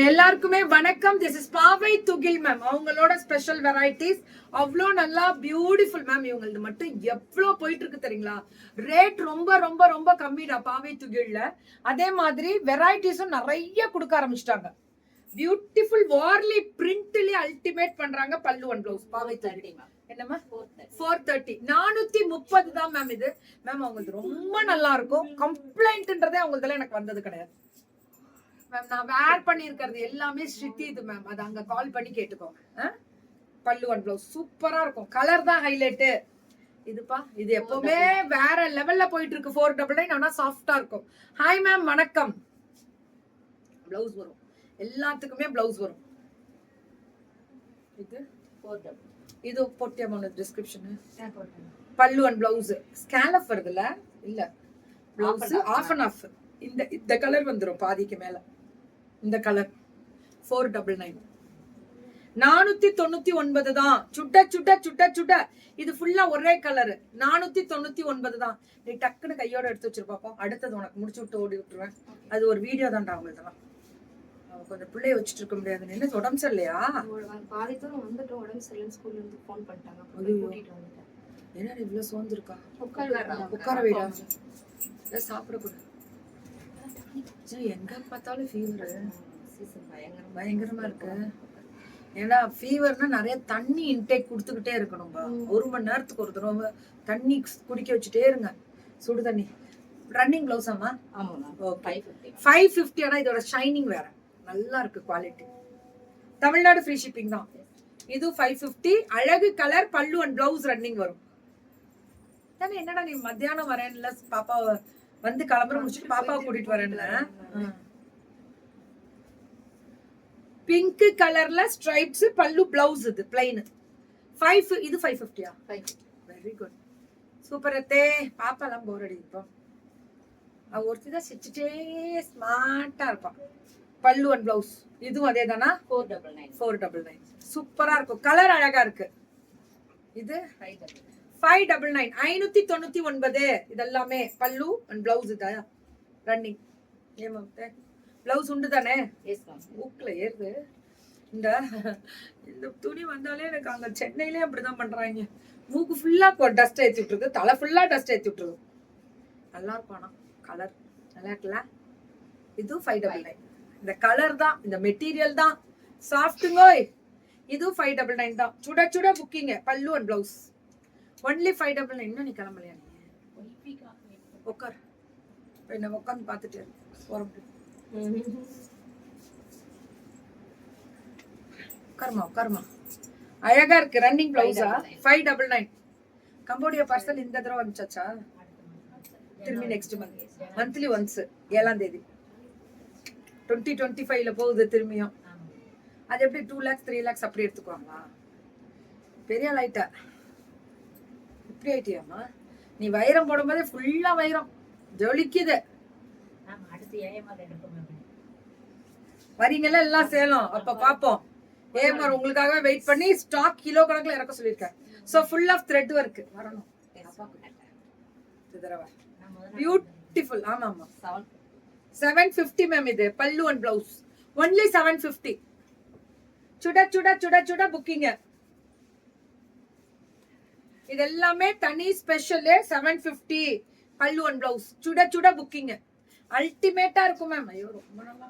எல்லாருக்குமே வணக்கம். This is Paavai Thugil ma'am அவங்களோட ஸ்பெஷல் வெரைட்டிஸ் அவ்வளோ நல்லா பியூட்டிஃபுல் மேம் இவங்களது மட்டும் எவ்வளோ போயிட்டு இருக்கு தெரியுங்களா? ரேட் ரொம்ப ரொம்ப ரொம்ப கம்மிடா பாவை துகில்ல அதே மாதிரி வெரைட்டிஸும் நிறைய கொடுக்க ஆரம்பிச்சிட்டாங்க. பியூட்டிஃபுல் வார்லி பிரிண்ட்லயே அல்டிமேட் பண்றாங்க பல்லு ஒன் பிளவுஸ் பாவை துகில் என்னம்மா? ஃபோர் தேர்ட்டி நானூத்தி முப்பது தான் மேம் இது. மேம் அவங்களுக்கு ரொம்ப நல்லா இருக்கும். கம்ப்ளைண்ட்ன்றதே அவங்களதுல எனக்கு வந்தது கிடையாது. மேம் நான் வேர் பண்ணியிருக்கிறது எல்லாமே ஸ்ருதி இது மேம் அது அங்க கால் பண்ணி கேட்டுக்கோங்க? பல்லு ஒன் ப்ளவுஸ் சூப்பரா இருக்கும். கலர் தான் ஹைலைட்டு இதுப்பா இது எப்பவுமே வேற லெவல்ல போயிட்டு இருக்கு ஃபோர் டபுள் நைன் ஆனா சாஃப்டா இருக்கும். ஹாய் மேம் வணக்கம். பிளவுஸ் வரும். எல்லாத்துக்குமே பிளவுஸ் வரும். இது? இது போட்டியமான description pallu and blouse scallop வருதுல்ல? இல்ல. பிளவுஸ் ஆஃப் அண்ட் ஆஃப் இந்த இந்த கலர் வந்துரும் பாதிக்கு மேல. இந்த கலர் ஃபோர் டபுள் நைன் நானூத்தி தொண்ணூத்தி ஒன்பது தான். சுட்ட சுட்ட சுட்ட சுட்ட இது ஃபுல்லா ஒரே கலர் நானூத்தி தொண்ணூத்தி ஒன்பது தான். நீ டக்குன்னு கையோட எடுத்து வச்சிருப்பாப்பா அடுத்தது உனக்கு முடிச்சு விட்டு ஓடி விட்டுருவேன். அது ஒரு வீடியோ தான்டா அவங்களுக்குலாம் அவன் கொஞ்சம் பிள்ளைய வச்சுட்டு இருக்க முடியாது. என்ன உடம்பு சரியில்லையா? பாதி தூரம் வந்துட்டோம் உடம்பு சரியில்லைன்னு ஸ்கூல்ல இருந்து ஃபோன் பண்ணிட்டாங்க. கூட்டிட்டு வந்துட்டேன் என்னடா இவ்வளவு சோர்ந்துருக்கா உட்காரு உட்கார வைடா. சாப்பிடக்கூடாது. எங்க பார்த்தாலும் ஃபீவர் பயங்கரமா பயங்கரமா இருக்கு. ஏன்னா ஃபீவர்னா நிறைய தண்ணி இன்டேக் கொடுத்துக்கிட்டே இருக்கணும்பா. ஒரு மணி நேரத்துக்கு ஒரு தடவை தண்ணி குடிக்க வச்சுட்டே இருங்க. சுடு தண்ணி. ரன்னிங் அம்மா ஆமா Okay. Five fifty five fifty ஆனா இதோட ஷைனிங் வேற. நல்லா இருக்கு குவாலிட்டி தமிழ்நாடு ஃப்ரீ ஷிப்பிங் தான். இது ஃபைவ் ஃபிஃப்டி அழகு colour pallu and blouse running வரும். தானே என்னடா நீ மத்தியானம் வரேன்ல பாப்பா வந்து கிளம்புற முடிச்சுட்டு பாப்பாவை கூட்டிட்டு வரேன்ல பிங்க் கலர்ல ஸ்ட்ரைப்ஸ் பல்லு பிளவுஸ் இது பிளைன் ஃபைவ் இது ஃபைவ் ஃபிஃப்டியா வெரி குட் சூப்பர் அத்தே. பாப்பாலாம் போர் அடிப்போம் அவ ஒருத்தி தான் சிரிச்சுட்டே ஸ்மார்ட்டா இருப்பான் பல்லு அண்ட் பிளவுஸ் இதுவும் அதே தானா? Four double nine four double nine சூப்பரா இருக்கும். கலர் அழகா இருக்கு. இது? Five double five double nine ஐநூத்தி தொண்ணூத்தி ஒன்பது. இதெல்லாமே பல்லு அண்ட் பிளவுஸ் இதா ரன்னிங் ஏமா பிளவுஸ் உண்டு தானே? மூக்குல ஏறுது. இந்த இந்த துணி வந்தாலே எனக்கு அங்க சென்னையிலே அப்படிதான் பண்றாங்க. மூக்கு ஃபுல்லா டஸ்ட் ஏத்தி விட்டுருது தலை ஃபுல்லா டஸ்ட் ஏத்தி விட்டுருது நல்லா ஆனா கலர் நல்லா இருக்குல்ல? இது ஃபைவ் டபுள் நைன் இந்த கலர் தான் இந்த மெட்டீரியல் தான். சாஃப்ட்டுங்கோய் இது ஃபைவ் டபுள் நைன் தான். சுட சுட புக்கிங்க pallu and blouse only five double nine இன்னும் நீ கிளம்பலையா நீ? உட்கார் இப்போ என்ன உட்காந்து பார்த்துட்டு இரு. போற முடியும் உட்காருமா உட்காருமா அழகா இருக்கு. Running பிளவுஸா five double nine Cambodia parcel இந்த தடவை அனுப்பிச்சாச்சா? திரும்பி நெக்ஸ்ட் மந்த் மந்த்லி ஒன்ஸ் ஏழாம் தேதி. டுவெண்ட்டி டுவெண்ட்டி ஃபைவ்ல போகுது திரும்பியும். அது எப்படி டூ லேக்ஸ் த்ரீ லேக்ஸ் அப்படி எடுத்துக்குவாங்களா? பெரிய லைட்டா இப்படி ஆயிட்டியாமா நீ வைரம் போடும்போதே ஃபுல்லா வைரம். ஜொலிக்குது. வரீங்கல்ல எல்லாம் சேலம். அப்ப பாப்போம். ஏமார் உங்களுக்காகவே வெயிட் பண்ணி ஸ்டாக் கிலோ கணக்குல இறக்க சொல்லியிருக்கேன். So full of thread work வரணும். பியூட்டிஃபுல் ஆமா ஆமா. செவன் செவன் ஃபிஃப்டி மேம் இது. Pallu and blouse only seven fifty சுட சுட சுட சுட புக்கிங்க இது எல்லாமே தனி special seven fifty pallu and blouse சுட சுட புக்கிங்க அல்டிமேட்டா இருக்கும் மேம் ஐயோ ரொம்ப நல்லா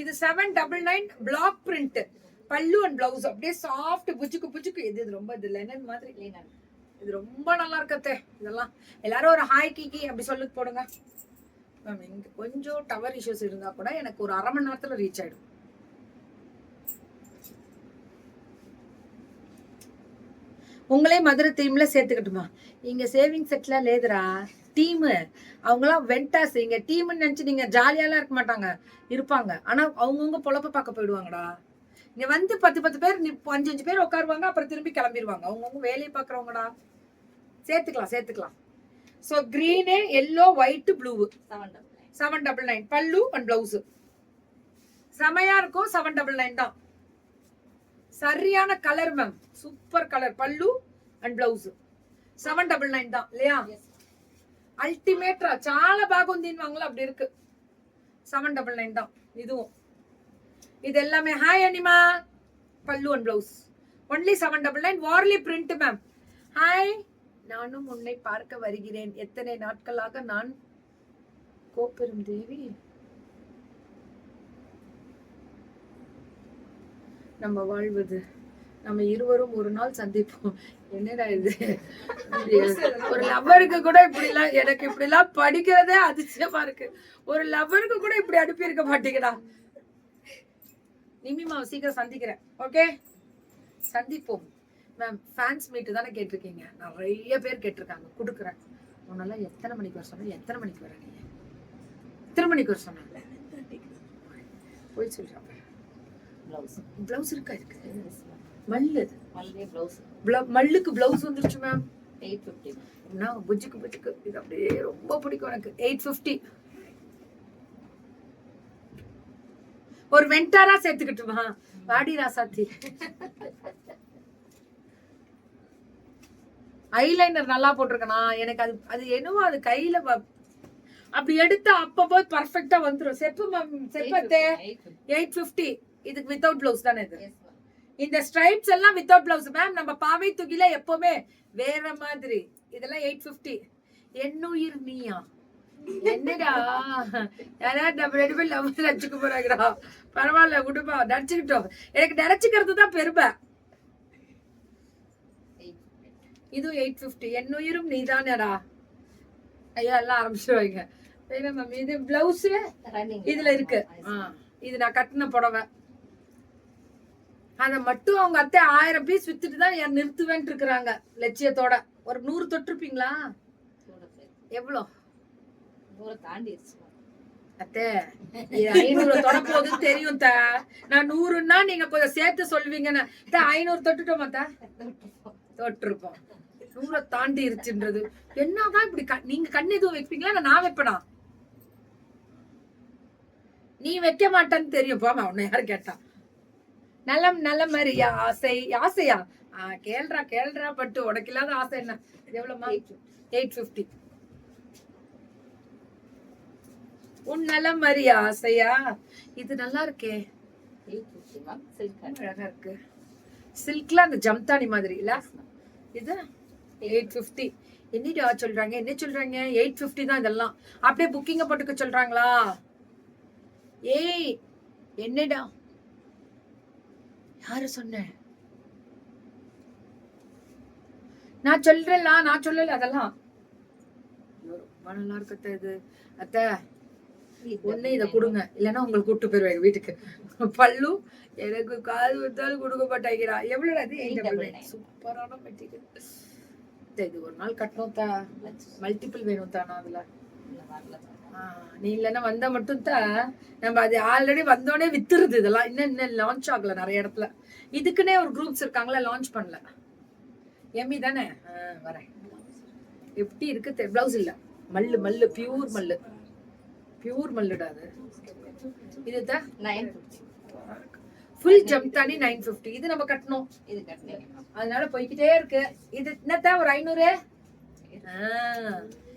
இது seven double nine black print pallu and blouse அப்படியே சாஃப்ட் புச்சுக்கு புச்சுக்கு இது இது ரொம்ப இது லெனன் மாதிரி. இது ரொம்ப நல்லா இருக்கத்தே இதெல்லாம். எல்லாரும் ஒரு ஹாய் கிக்கி அப்படி சொல்லி போடுங்க. மேம் இங்க கொஞ்சம் டவர் இஷ்யூஸ் இருந்தா கூட எனக்கு ஒரு அரை மணி நேரத்துல ரீச் ஆயிடும். உங்களே மதுரை டீம்ல சேர்த்துக்கட்டுமா? இங்க சேவிங் செட்ல லேதுரா டீம் அவங்களாம் வெண்டாஸ் இங்க டீம்னு நினைச்சு நீங்க ஜாலியாலாம் இருக்க மாட்டாங்க. இருப்பாங்க. ஆனா அவங்கவுங்க பொழப்ப பார்க்க போயிடுவாங்கடா. இங்க வந்து பத்து பத்து பேர் அஞ்சு அஞ்சு பேர் உட்காருவாங்க அப்புறம் திரும்பி கிளம்பிடுவாங்க அவங்கவுங்க வேலையை பார்க்குறவங்கடா. சேர்த்துக்கலாம் சேர்த்துக்கலாம். So green yellow white blue seven double nine pallu and blouse செமையா இருக்கும். செவன் டபுள் நைன் தான். சரியான colour ma'am super colour pallu and blouse seven double nine தான் இல்லையா அல்டிமேட்ரா చాలా బాగుంది வாங்கலாம் அப்படி இருக்கு செவன் டபுள் நைன் தான் இதுவும் இது எல்லாமே hi அனிமா pallu one blouse only seven double nine Warli print ma'am hi நானும் உன்னை பார்க்க வருகிறேன் எத்தனை நாட்களாக நான் கோப்பெரும் தேவி நம்ம வாழ்வது. நம்ம இருவரும் ஒரு நாள் சந்திப்போம். என்னடா இது? ஒரு லவ்வருக்கு கூட இப்படி எல்லாம் எனக்கு இப்படி எல்லாம் படிக்கிறதே அதிசயமா இருக்கு. ஒரு லவ்வருக்கு கூட இப்படி அனுப்பி இருக்க மாட்டேங்கிறா நிமிமாவை சீக்கிரம் சந்திக்கிறேன். ஓகே சந்திப்போம். மேம் ஃபேன்ஸ் மீட்டு தானே கேட்டிருக்கீங்க. நிறைய பேர் கேட்டிருக்காங்க. கொடுக்குறேன். உன்னெல்லாம் எத்தனை மணிக்கு வர சொன்ன? எத்தனை மணிக்கு வர நீங்க எத்தனை மணிக்கு வர சொன்னாங்க போய் சொல்றாங்க பிளவுஸ் பிளவுஸ் இருக்கா இருக்கு மல்லு பிளவுஸ் Blo- மல்லுக்கு பிளவுஸ் வந்துருச்சு மேம் எயிட் ஃபிஃப்டி நான் புஜ்ஜுக்கு புஜ்ஜுக்கு? இது அப்படியே ரொம்ப பிடிக்கும் எனக்கு. எயிட் ஃபிஃப்டி ஒரு வெண்டாரா சேர்த்துக்கிட்டுமா? வாடி ராசாத்தி. ஐலைனர் நல்லா போட்டிருக்கனா? எனக்கு அது அது என்னவோ அது கையில அப்படி எடுத்தா அப்ப போய் பர்ஃபெக்டா வந்துரும். செப்பு மேம் செப்பத்தே எயிட் ஃபிஃப்டி இதுக்கு வித்தவுட் பிளவுஸ் தானே இது? இந்த ஸ்ட்ரைப்ஸ் எல்லாம் வித்தவுட் பிளவுஸ் மேம் நம்ம பாவை தூக்கில எப்பவுமே வேற மாதிரி. இதெல்லாம் எயிட் பிப்டி என்னுயிர் நீயா? என்னடா? யாராவது நம்ம ரெண்டு பேரும் லவ் நடிச்சுக்க போறாங்கடா. பரவாயில்ல விடுப்பா நடிச்சுக்கிட்டோம். எனக்கு நினைச்சுக்கிறது தான் பெருமை. ஃபிஃப்டி இதுவும் எயிட் பிப்டி என்னுயிரும் நீதானடா. ஐயா எல்லாம் ஆரம்பிச்சிருவாங்க. மேம் இது பிளவுஸ் இதுல இருக்கு. இது நான் கட்டின புடவை. அத மட்டும் அவங்க அத்தை ஆயிரம் பீஸ் வித்துட்டு தான் என் நிறுத்துவேன்ட்டு இருக்கிறாங்க. லட்சியத்தோட. ஒரு நூறு தொட்டிருப்பீங்களா? எவ்வளோ? தாண்டிடுச்சு அத்தை ஐநூறு தொட போகுதுன்னு தெரியும் தா நான் நூறுன்னா நீங்க கொஞ்சம் சேர்த்து சொல்லுவீங்கன்னு. அத்தை, ஐநூறு தொட்டுட்டோமா தா தொட்டிருப்போம். நூறை தாண்டி இருச்சுன்றது என்னதான் இப்படி நீங்க கண் எதுவும் வைப்பீங்களா? நான் வைப்பனா? நீ வைக்க மாட்டேன்னு தெரியும். போமா உன்னை யாரு கேட்டா? நலம் நல்ல மாதிரி ஆசை ஆசையா? ஆ, கேள்றா கேள்றா பட்டு உனக்கு இல்லாத ஆசை என்ன? இது எவ்வளவுமா எயிட் பிப்டி உன் நலம் மாதிரி ஆசையா? இது நல்லா இருக்கே. அழகா இருக்கு. சில்க்ல அந்த ஜம்தானி மாதிரி இல்ல? இது? Eight fifty. என்னடா சொல்றாங்க? என்ன சொல்றாங்க? எயிட் ஃபிஃப்டி தான் இதெல்லாம். அப்படியே புக்கிங்க போட்டுக்க சொல்றாங்களா? ஏய் என்னடா? யாரு சொன்ன? நான் சொல்றேன்ல நான் சொல்லல அதெல்லாம். ரொம்ப நல்லா இருக்கு அத்தை இது. அத்தை ஒண்ணு இத கொடுங்க. இல்லைன்னா உங்களுக்கு கூட்டு போயிருவாங்க வீட்டுக்கு. பல்லு எனக்கு காது வந்தாலும் கொடுக்க மாட்டாங்கிறா எவ்வளவு அது சூப்பரான மெட்டீரியல் இது ஒரு நாள் கட்டணும் தா மல்டிபிள் வேணும் தானா அதுல. ஆ, நீ இல்லைன்னா வந்தா மட்டும் தான் நம்ம அது ஆல்ரெடி வந்தோடனே வித்துருது இதெல்லாம். இன்னும் இன்னும் லான்ச் ஆகல நிறைய இடத்துல. இதுக்குன்னே ஒரு குரூப்ஸ் இருக்காங்களா லான்ச் பண்ணல. எம்மி தானே? வரேன். எப்படி இருக்கு பிளவுஸ் இல்ல. மல்லு மல்லு பியூர் மல்லு. பியூர் மல்லுடா அது. இதுதான் nine full Jamdani nine fifty இது நம்ம கட்டணும். இது கட்டினீங்க. மேம் அதனால போய்க்கிட்டே இருக்கு. இது என்னத்தான் ஒரு ஐநூறு? ஆ,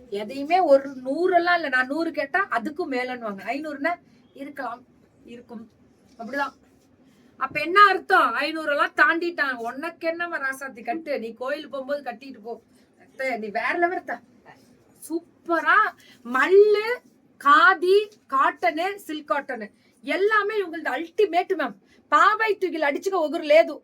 எதையுமே ஒரு நூறெல்லாம் இல்லை. நான் நூறு கேட்டா அதுக்கும் மேலன்னுவாங்க. ஐநூறுனா இருக்கலாம் இருக்கும். அப்படிதான். அப்ப என்ன அர்த்தம்? ஐநூறு எல்லாம் தாண்டிட்டான் உனக்கு என்ன ராசாத்தி? கட்டு. நீ கோயில் போகும்போது கட்டிட்டு போ. நீ வேற லெவல் தான் சூப்பரா மல்லு காதி காட்டனு சில்க் காட்டனு எல்லாமே இவங்களது அல்டிமேட் மேம் பாவை தூக்கில் அடிச்சுக்க ஒகுரு லேது.